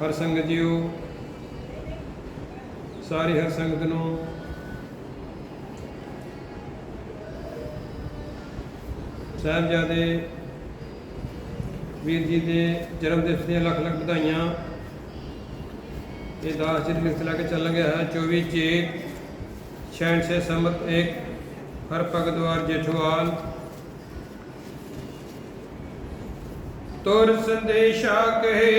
ਹਰ ਸੰਗਤ ਜੀਓ ਸਾਰੀ ਹਰ ਸੰਗਤ ਨੂੰ ਸਾਹਿਬਜ਼ਾਦੇ ਵੀਰ ਜੀ ਦੇ ਜਨਮ ਦਿਵਸ ਦੀਆਂ ਲੱਖ ਲੱਖ ਵਧਾਈਆਂ। ਇਹ ਦਾਸ ਜੀ ਦੀ ਲਿਖਤ ਕੇ ਚੱਲ ਗਿਆ ਹੈ। 24 ਚੇਤ 66 ਸੰਮਤ 1 ਹਰ ਭਗਤਵਾਰ ਜੇਠਵਾਲ। ਤੁਰ ਸੰਦੇਸ਼ਾ ਕਹੇ,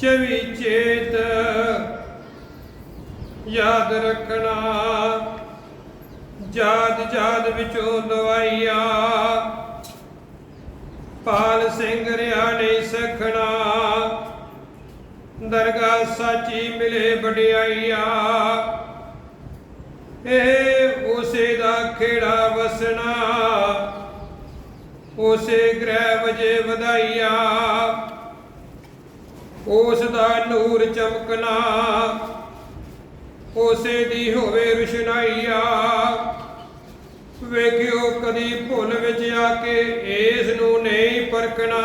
ਚਵੀ ਚੇਤ, ਯਾਦ ਰੱਖਣਾ। ਜਾਤ ਜਾਦ ਵਿਚੋਂ ਦਵਾਈਆ ਪਾਲ ਸਿੰਘ ਰਿਆ ਨਹੀਂ ਸਖਣਾ। ਦਰਗਾ ਸਾਚੀ ਮਿਲੇ ਵਡਿਆਈਆ। ਇਹ ਉਸੇ ਦਾ ਖੇੜਾ ਵਸਣਾ। ਉਸੇ ਗ੍ਰਹਿ ਵਜੇ ਵਧਾਈਆ। ਉਸ ਦਾ ਨੂਰ ਚਮਕਣਾ। ਉਸੇ ਦੀ ਹੋਵੇ ਰੁਸ਼ਨਾਈਆ। ਵੇਖਿਓ ਕਦੀ ਭੁੱਲ ਵਿੱਚ ਆ ਕੇ ਇਸ ਨੂੰ ਨਹੀਂ ਪਰਖਣਾ।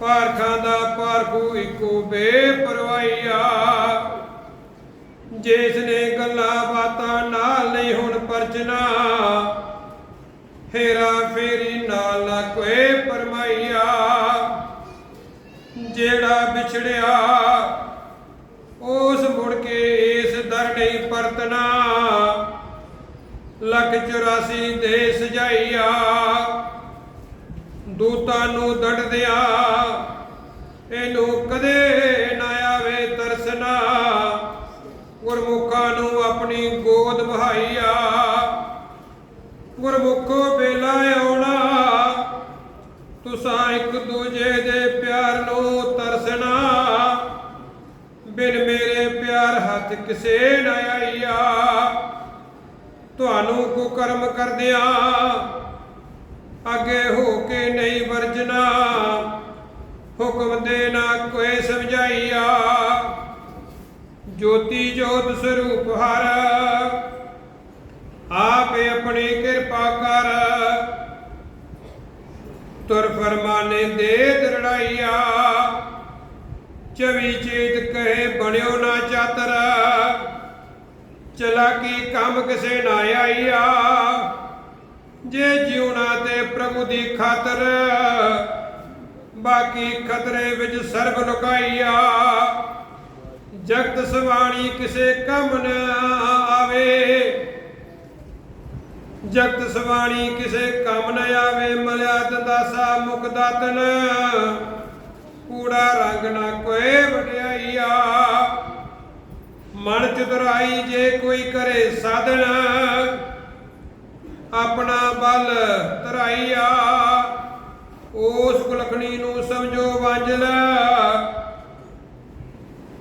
ਪਾਰਖਾਂ ਦਾ ਪਾਰਖੂ ਇੱਕੋ ਬੇਪਰਵਾਹੀਆ ਜਿਸ ਨੇ ਗੱਲਾਂ ਬਾਤਾਂ ਨਾਲ ਨਹੀਂ ਹੁਣ ਪਰਚਨਾ ਹੇਰਾ ਫੇਰੀ ਨਾਲ ਨਾ ਕੋਈ ਪਰਮਾਈਆ ਜਿਹੜਾ ਵਿਛੜਿਆ, ਉਸ ਮੁੜ ਕੇ ਇਸ ਦਰ ਨਹੀਂ ਪਰਤਨਾ ਲੱਖ 84 ਦੇ ਸਜਾਈਆ। ਦੂਤਾਂ ਨੂੰ ਦੜਦਿਆ ਇਹਨੂੰ ਕਦੇ ਨਾ ਆਵੇ ਤਰਸਨਾ ਗੁਰਮੁਖਾਂ ਨੂੰ ਆਪਣੀ ਗੋਦ ਵਹਾਈਆ। ਗੁਰਮੁਖੋ ਵੇਲਾ ਆਉਣਾ। ਤੁਸਾਂ ਇੱਕ ਦੂਜੇ ਦੇ ਪਿਆਰ ਨੂੰ ਤਰਸਣਾ। ਬਿਨ ਮੇਰੇ ਪਿਆਰ ਹੱਥ ਕਿਸੇ ਨਾ ਆਈਆ। ਤੁਹਾਨੂੰ ਕੁਕਰਮ ਕਰਦਿਆਂ ਅੱਗੇ ਹੋ ਕੇ ਨਹੀਂ ਵਰਜਣਾ। ਹੁਕਮ ਦੇ ਨਾ ਕੋਈ ਸਮਝਾਈਆ। ਜੋਤੀ ਜੋਤ ਸਰੂਪ ਹਰ, ਆਪੇ ਆਪਣੀ ਕਿਰਪਾ ਕਰ। ਤੁਰ ਫਰਮਾਨੇ ਦੇ ਦਰੜਾਈਆ। ਚਵੀ ਚੇਤ ਕਹੇ, ਬਣਿਓ ਨਾ ਚਾਤਰਾ। ਚਲਾਕੀ ਕੰਮ ਕਿਸੇ ਨਾ ਆਈਆ? ਜੇ ਜਿਉਣਾ ਤੇ ਪ੍ਰਭੂ ਦੀ ਖਾਤਰ, ਬਾਕੀ ਖਤਰੇ ਵਿੱਚ ਸਰਬ ਲੁਕਾਈਆ। ਜਗਤ ਸਵਾਣੀ ਕਿਸੇ ਕੰਮ ਨਾ ਆਵੇ। ਜਗਤ ਸਵਾਣੀ ਕਿਸੇ ਕੰਮ ਨ ਆਵੇ, ਮਲਿਆ ਦੰਦਾਸਾ ਮੁਖ ਦਾਤਨ। ਕੂੜਾ ਰੰਗ ਨਾ ਕੋਏ ਵਡਿਆਈਆ। ਮਨ ਚਤੁਰਾਈ ਜੇ ਕੋਈ ਕਰੇ ਸਾਧਨ, ਆਪਣਾ ਬਲ ਧਰਾਈਆ। ਉਸ ਕੁਲਖਣੀ ਨੂੰ ਸਮਝੋ ਵੰਜਲ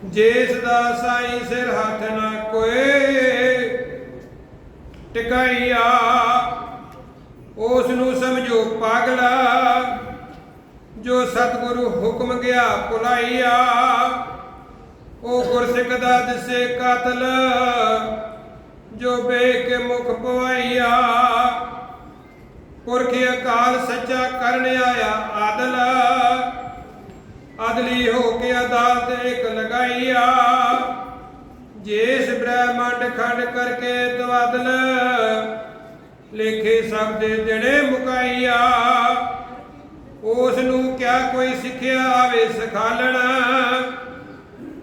ਜਿਸ ਦਾ ਸਾਈ ਸਿਰ ਹੱਥ ਨਾ ਕੋਏ, ਟਿਕਾਈਆ। ਉਸ ਨੂੰ ਸਮਝੋ ਪਾਗਲਾ, ਜੋ ਸਤਿਗੁਰੂ ਹੁਕਮ ਗਿਆ ਭੁਲਾਈਆ। ਉਹ ਗੁਰਸਿੱਖ ਦਾ ਦਿਸੇ ਕਾਤਲ, ਜੋ ਵੇਖ ਕੇ ਮੁਖ ਪਵਾਈਆ। ਪੁਰਖ ਅਕਾਲ ਸੱਚਾ ਕਰਨ ਆਇਆ ਆਦਲ ਅਦਲੀ ਹੋ ਕੇ ਅਦਾਲਤ ਇੱਕ ਲਗਾਈਆ। ਜਿਸ ਬ੍ਰਹਮੰਡ ਖੰਡ ਕਰਕੇ ਤਵਾਦਲ ਲੇਖੇ ਸਭ ਦੇ ਦਿਨੇ ਮੁਕਾਈਆ। ਉਸ ਨੂੰ ਕਿਆ ਕੋਈ ਸਿੱਖਿਆ ਆਵੇ ਸਿਖਾਲਣ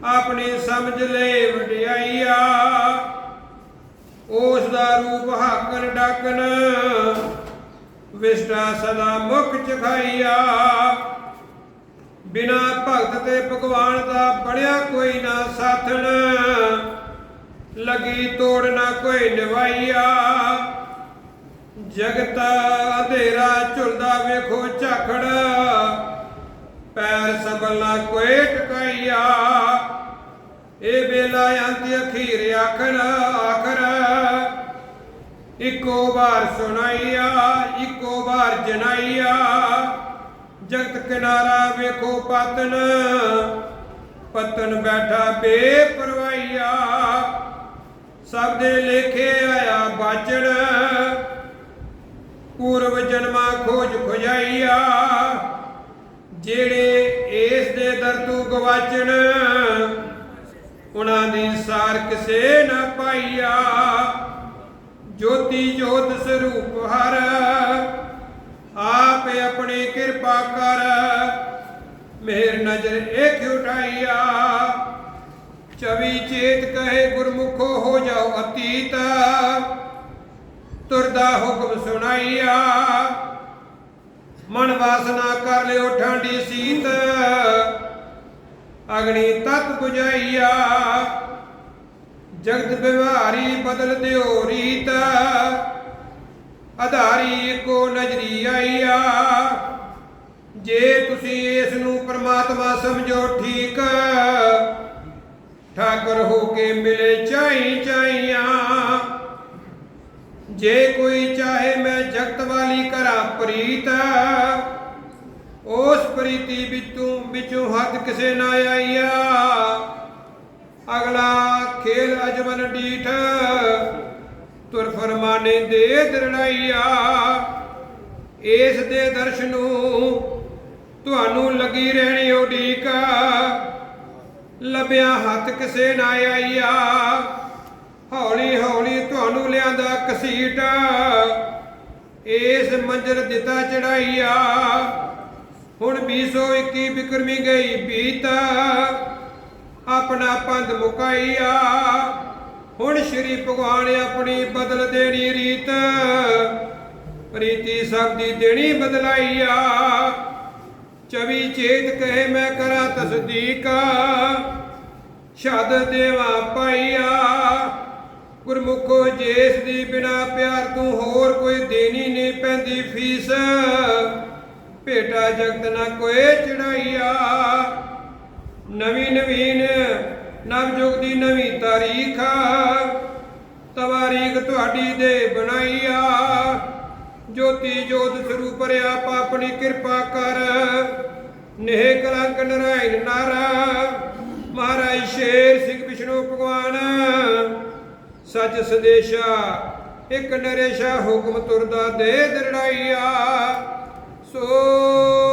ਆਪਣੀ ਸਮਝ ਲੈ ਵਡਿਆਈਆ। ਉਸ ਦਾ ਰੂਪ ਹਾਕਨ ਡਾਕਨ, ਵਿਸ਼ਟਾ ਸਦਾ ਮੁਖ ਚਖਾਈਆ। ਬਿਨਾ ਭਗਤ ਤੇ ਭਗਵਾਨ ਦਾ ਬਣਿਆ ਕੋਈ ਨਾ ਸਾਥਣ, ਲਗੀ ਤੋੜ ਨਾ ਕੋਈ ਨਿਵਾਈਆ। ਜਗਤ ਅਧੇਰਾ ਝੁਲਦਾ ਵੇਖੋ ਝਾਖੜ, ਪੈਰ ਸੰਭਲਣਾ ਕੋਈ ਟਕਾਈਆ। ਇਹ ਬੇਲਾ ਅੰਤ ਅਖੀਰ ਆਖਰ ਆਖਰ। ਇੱਕੋ ਵਾਰ ਸੁਣਾਈਆ, ਇੱਕੋ ਵਾਰ ਜਨਾਈਆ। ਜਗਤ ਕਿਨਾਰਾ ਵੇਖੋ ਪਤਨ ਪਤਨ ਬੈਠਾ ਬੇਪਰਵਾਈਆ ਸਭ ਦੇ ਲੇਖੇ ਆਇਆ ਬਾਚਣ ਪੂਰਵ ਜਨਮਾ ਖੋਜ ਖੁਜਾਈਆ। ਜਿਹੜੇ ਇਸ ਦੇ ਦਰ ਤੂੰ ਗਵਾਚਣ ਉਹਨਾਂ ਦੀ ਸਾਰ ਕਿਸੇ ਨਾ ਪਾਈਆ। ਜੋਤੀ ਜੋਤ ਸਰੂਪ ਹਰ, ਆਪ ਆਪਣੀ ਕਿਰਪਾ ਕਰ ਮਿਹਰ ਨਜ਼ਰ ਏਕ ਉਠਾਈਆ। ਚਵੀ ਚੇਤ ਕਹੇ, ਗੁਰਮੁਖੋ ਹੋ ਜਾਓ ਅਤੀਤ। ਤੁਰਦਾ ਹੁਕਮ ਸੁਣਾਈਆ। ਮਨ ਵਾਸਨਾ ਕਰ ਲਿਓ ਠਾਂਡੀ ਸੀਤ। ਅਗਣੀ ਤਤ 부ਝਾਈਆ ਜਗਤ ਵਿਵਹਾਰੀ ਬਦਲ ਦਿਓ ਰੀਤ। ਆਧਾਰੀ ਕੋ ਨਜਰੀ ਆਈਆ। ਜੇ ਤੁਸੀਂ ਇਸ ਨੂੰ ਪ੍ਰਮਾਤਮਾ ਸਮਝੋ ਠੀਕ, ਠਾਕੁਰ ਹੋ ਕੇ ਮਿਲੇ ਚਾਈ ਚਾਈਆਂ। ਜੇ ਕੋਈ ਚਾਹੇ ਮੈਂ ਜਗਤ ਵਾਲੀ ਕਰਾਂ ਪ੍ਰੀਤ ਉਸ ਪ੍ਰੀਤੀ ਵਿੱਚੋਂ ਵਿੱਚੋਂ ਹੱਦ ਕਿਸੇ ਨਾ ਆਈਆ। ਅਗਲਾ ਖੇਲ ਅਜਮਨ ਡੀਠ, ਤੁਰ ਫਰਮਾਨੇ ਦੇ ਦਰੜਾਈਆ। ਇਸ ਦੇ ਦਰਸ਼ਨੂ ਤੁਹਾਨੂੰ ਲੱਗੀ ਰਹਿਣੀ ਉਡੀਕ। ਲੱਭਿਆ ਹੱਥ ਕਿਸੇ ਨਾ ਆਈਆ। ਹੌਲੀ ਹੌਲੀ ਤੁਹਾਨੂੰ ਲਿਆਂਦਾ ਕਸੀਟ। ਇਸ ਮੰਜ਼ਰ ਦਿੱਤਾ ਚੜਾਈਆ। ਹੁਣ 221 ਬਿਕਰਮੀ ਗਈ ਬੀਤ। ਆਪਣਾ ਪੰਧ ਮੁਕਾਈਆ ਹੁਣ ਸ਼੍ਰੀ ਭਗਵਾਨ ਆਪਣੀ ਬਦਲ ਦੇਣੀ ਰੀਤ। ਪ੍ਰੀਤੀ ਸਭ ਦੀ ਦੇਣੀ ਬਦਲਾਈਆ ਚਵੀ ਚੇਤ ਕਹੇ, ਮੈਂ ਕਰਾਂ ਤਸਦੀਕ। ਸ਼ਹਾਦਤ ਦੇਵਾ ਪਾਈਆ ਗੁਰਮੁਖੋ, ਜੇਸ ਦੀ ਬਿਨਾ ਪਿਆਰ ਤੂੰ ਹੋਰ ਕੋਈ ਦੇਣੀ ਨਹੀਂ ਪੈਂਦੀ ਫੀਸ। ਭੇਟਾ ਜਗਤ ਨਾ ਕੋਏ ਚੜਾਈਆ। ਨਵੀਂ ਨਵੀਨ ਨਵ ਯੁਗ ਦੀ ਨਵੀਂ ਤਾਰੀਖ ਤਵਾਰੀਖ ਤੁਹਾਡੀ ਦੇ ਬਣਾਈਆ। ਜੋਤੀ ਜੋਤ ਸਰੂਪ ਆਪ ਆਪਣੀ ਕਿਰਪਾ ਕਰ। ਨੇਹ ਕਲੰਕ ਨਰਾਇਣ ਨਾਰਾ, ਮਹਾਰਾਜ ਸ਼ੇਰ ਸਿੰਘ ਵਿਸ਼ਨੂੰ ਭਗਵਾਨ। ਸੱਚ ਸਦੇਸ਼ਾ, ਇੱਕ ਨਰੇਸ਼ਾ ਹੁਕਮ ਤੁਰਦਾ ਦੇ ਦਰੜਾਈਆ। So.